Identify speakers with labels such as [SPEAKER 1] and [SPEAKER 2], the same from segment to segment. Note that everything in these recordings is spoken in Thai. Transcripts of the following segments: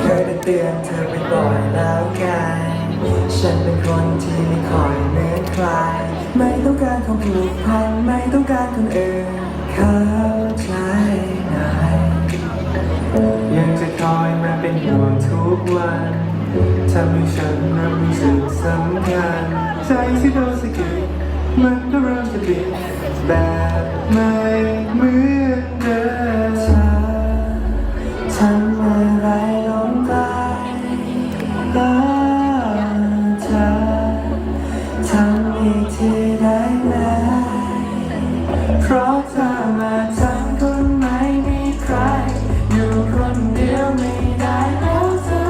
[SPEAKER 1] เคยได้เตือนเธอไปบ่อยแล้วกันฉันเป็นคนที่ไม่คอยเหมือนใคร ไม่ต้องการของผูกพันไม่ต้องการคนอื่นเข้าใจไหมยังจะคอยมาเป็นห่วงทุกวันทำให้ฉันเริ่มรู้สึกสำคัญใจที่โดนสะกิดมันก็เริ่มจะบิดแบบไม่เหมือนเดิม ที่ได้ไหมเพราะเธอมาทั้งคนไม่มีใคร อยู่คนเดียวไม่ได้แล้วเธอ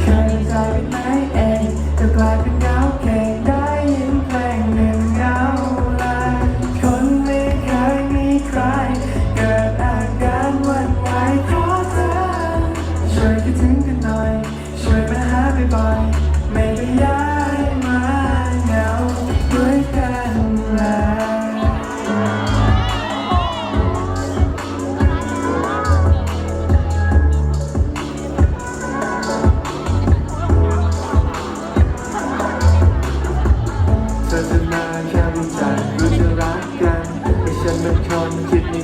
[SPEAKER 1] เคยใจเป็นไหมเองก็กลายเป็นเงาเก่งได้ยินเพลงหนึ่งเงาเลยคนไม่เคยมีใคร เกิดอาการหวั่นไหวเพราะเธอ ช่วยคิดถึงกันหน่อย ช่วยมาหาบ่อยๆไม่ได้ย้ายมาเหง ด้วยกันเลยเธอจะมาแค่รู้จักหรือจะรักกันให้ฉันเป็นคนคิดไ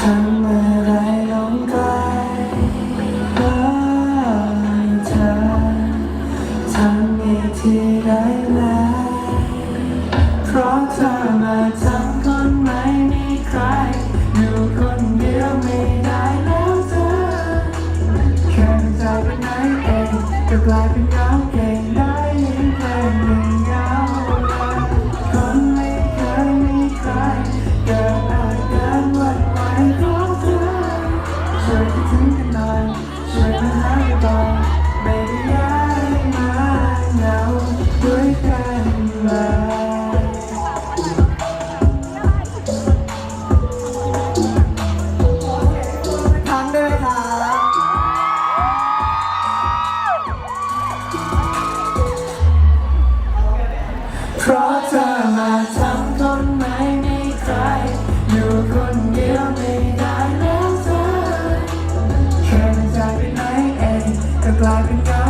[SPEAKER 1] ทำอะไรลงไปได้เธอทำอีทีไดแล้วเพราะเธอมาทำคนไม่มีใครอยู่คนเดียวไม่ได้แล้วเธอแค่ใจไปไหนเองก็กลายเป็นเงาเก่งได้เพลงหนึ่งเงาคนไม่เคยมีใครเกิด ทำทนไม่มีใคร อยู่คนเดียวไม่ได้แล้วเธอแค่ใจไปไหนเองก็กลายเป็นเงา